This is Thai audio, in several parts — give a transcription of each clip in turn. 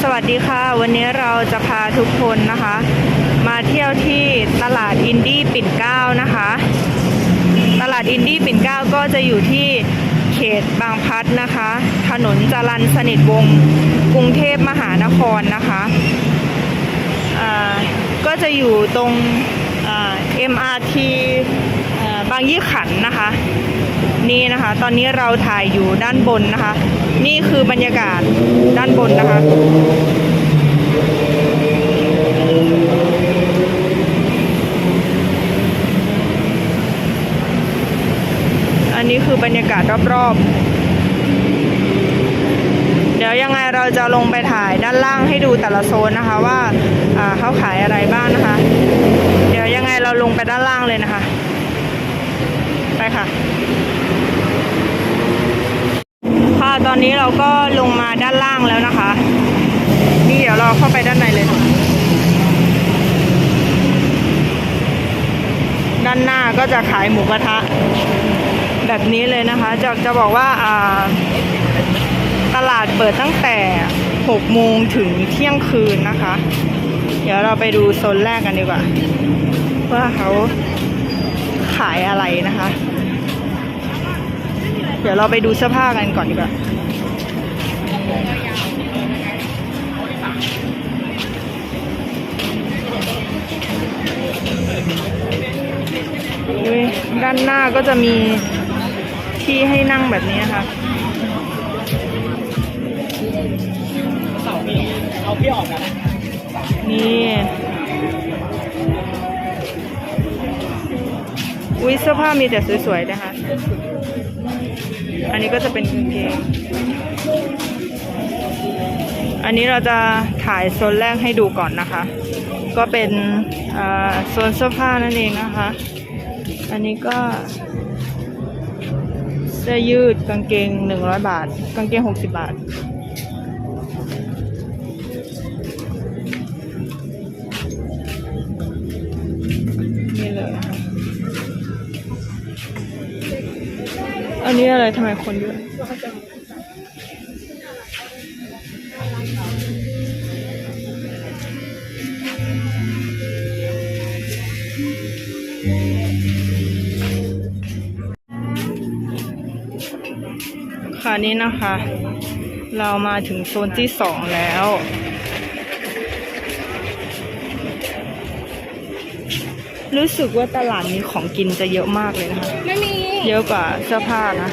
สวัสดีค่ะ วันนี้เราจะพาทุกคนนะคะ มาเที่ยวที่ตลาดอินดี้ปิ่นเกล้านะคะ ตลาดอินดี้ปิ่นเกล้าก็จะอยู่ที่เขตบางพัดนะคะ ถนนจรัญสนิทวงกรุงเทพมหานครนะคะก็จะอยู่ตรง MRT บางยี่ขันนะคะ นี่นะคะ ตอนนี้เราถ่ายอยู่ด้านบนนะคะ นี่คือบรรยากาศด้านบนนะคะอันนี้คือบรรยากาศรอบๆ เดี๋ยวยังไงเราจะลงไปถ่ายด้านล่างให้ดูแต่ละโซนนะคะว่าเขาขายอะไรบ้างนะคะ เดี๋ยวยังไงเราลงไปด้านล่างเลยนะคะ ไปค่ะ ค่ะ ตอนนี้เราก็ลงมาด้านล่างแล้วนะคะ นี่เดี๋ยวเราเข้าไปด้านในเลยด้านหน้าก็จะขายหมูกระทะ แบบนี้เลยนะคะ จะจะบอกว่าอ่าตลาดเปิดตั้งแต่ 6 โมงถึงเที่ยงคืนนะคะ เดี๋ยวเราไปดูโซนแรกกันดีกว่า ว่าเขาขายอะไรนะคะ เดี๋ยวเราไปดูเสื้อผ้ากันก่อนดีกว่าด้านหน้าก็จะมีที่ให้นั่งแบบนี้นะคะเอาพี่ออกนะนี่อุ้ยเสื้อผ้ามีแต่สวยๆนะคะ อันนี้ก็จะเป็นกางเกงอันนี้เราจะถ่ายโซนแรกให้ดูก่อนนะคะ ก็เป็นโซนเสื้อผ้านั่นเองนะคะ อันนี้ก็เสื้อยืดกางเกงหนึ่งร้อยบาท กางเกงหกสิบบาท อันนี้อะไรทำไมคนเยอะค่ะนี่นะคะ เรามาถึงโซนที่สองแล้ว รู้สึกว่าตลาดนี้ของกินจะเยอะมากเลยนะคะ ไม่มี เยอะกว่าเสื้อผ้านะ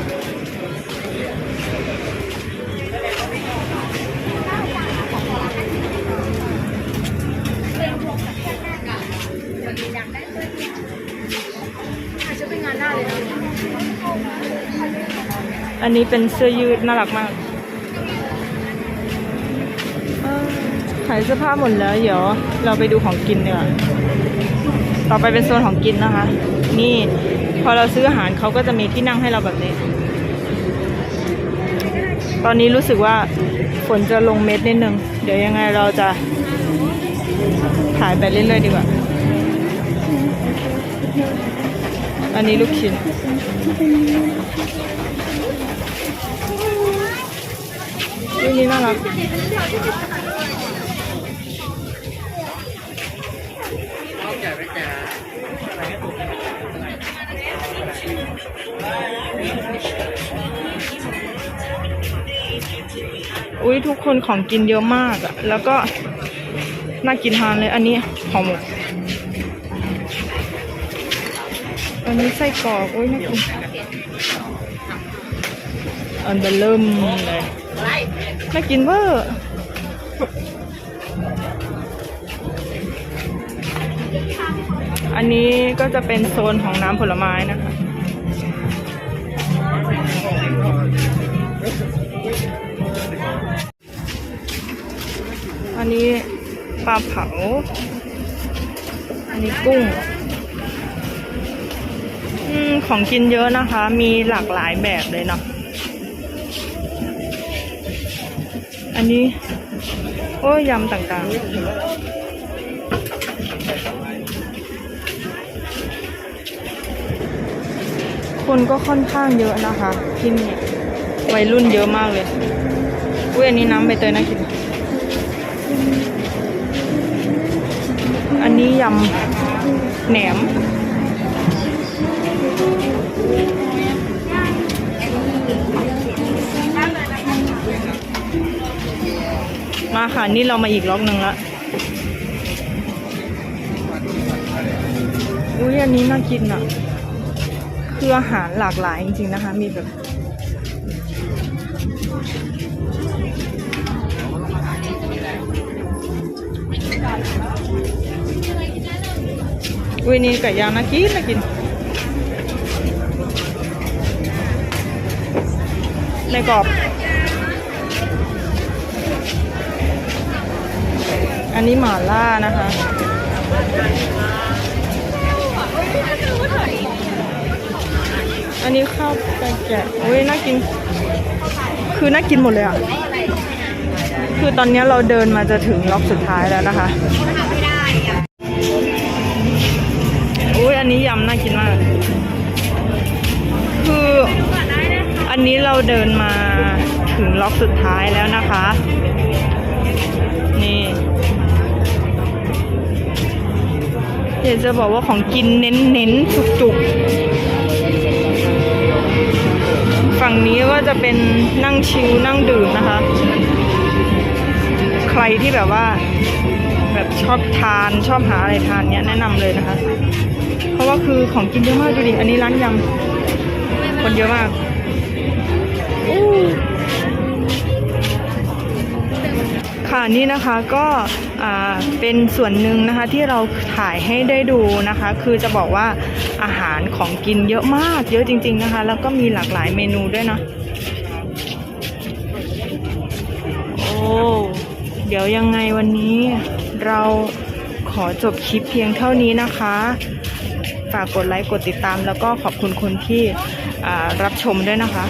อันนี้เป็นเสื้อยืดน่ารักมากเอ่อขายเสื้อผ้าหมดแล้ว เดี๋ยวเราไปดูของกินดีกว่า ต่อไปเป็นโซนของกินนะคะ นี่พอเราซื้ออาหารเขาก็จะมีที่นั่งให้เราแบบนี้ ตอนนี้รู้สึกว่าฝนจะลงเม็ดนิดนึง เดี๋ยวยังไงเราจะถ่ายไปเรื่อยๆดีกว่า อันนี้ลูกชิ้นนี้น่ารัก อุ้ยทุกคนของกินเยอะมากอะแล้วก็น่ากินทานเลย อันนี้ห่อหมกอันนี้ไส้กรอกอุ้ยน่ากินอันเบลเริ่มเลยน่ากินเวอร์อันนี้ก็จะเป็นโซนของน้ำผลไม้นะคะ ลาเผา อันนี้กุ้งอของกินเยอะนะคะ มีหลากหลายแบบเลยเนาะ อันนี้ โอ้ยยำต่างๆ คนก็ค่อนข้างเยอะนะคะ ที่นี่วัยรุ่นเยอะมากเลยอุ้ยอันนี้น้ำใบเตยน่ากิน อันนี้ยำแหนม มาค่ะ นี่เรามาอีกล็อกหนึ่งละอุ้ยอันนี้น่ากินอะ คืออาหารหลากหลายจริงๆนะคะ มีแบบ อุ้ยนี่ไก่ย่างน่ากินน่ากินในกรอบ อันนี้หม่าล่านะคะ อันนี้ข้าวไก่แกะโอ้ยน่ากิน คือน่ากินหมดเลยอะคือตอนนี้เราเดินมาจะถึงล็อกสุดท้ายแล้วนะคะ น่ากินมาก คืออันนี้เราเดินมาถึงล็อกสุดท้ายแล้วนะคะ นี่เดี๋ยวจะบอกว่าของกินเน้นๆจุกๆฝั่งนี้ก็จะเป็นนั่งชิลนั่งดื่มนะคะ ใครที่แบบว่า แบบชอบทานชอบหาอะไรทานเนี้ยแนะนำเลยนะคะ เพราะว่าคือของกินเยอะมากดูดิ อันนี้ร้านยำ คนเยอะมากค่ะนี่นะคะก็เป็นส่วนหนึ่งนะคะที่เราถ่ายให้ได้ดูนะคะ คือจะบอกว่าอาหารของกินเยอะมากเยอะจริง ๆนะคะ แล้วก็มีหลากหลายเมนูด้วยนะโอ้เดี๋ยวยังไงวันนี้เราขอจบคลิปเพียงเท่านี้นะคะ ฝากกดไลค์กดติดตาม แล้วก็ขอบคุณคนที่รับชมด้วยนะคะ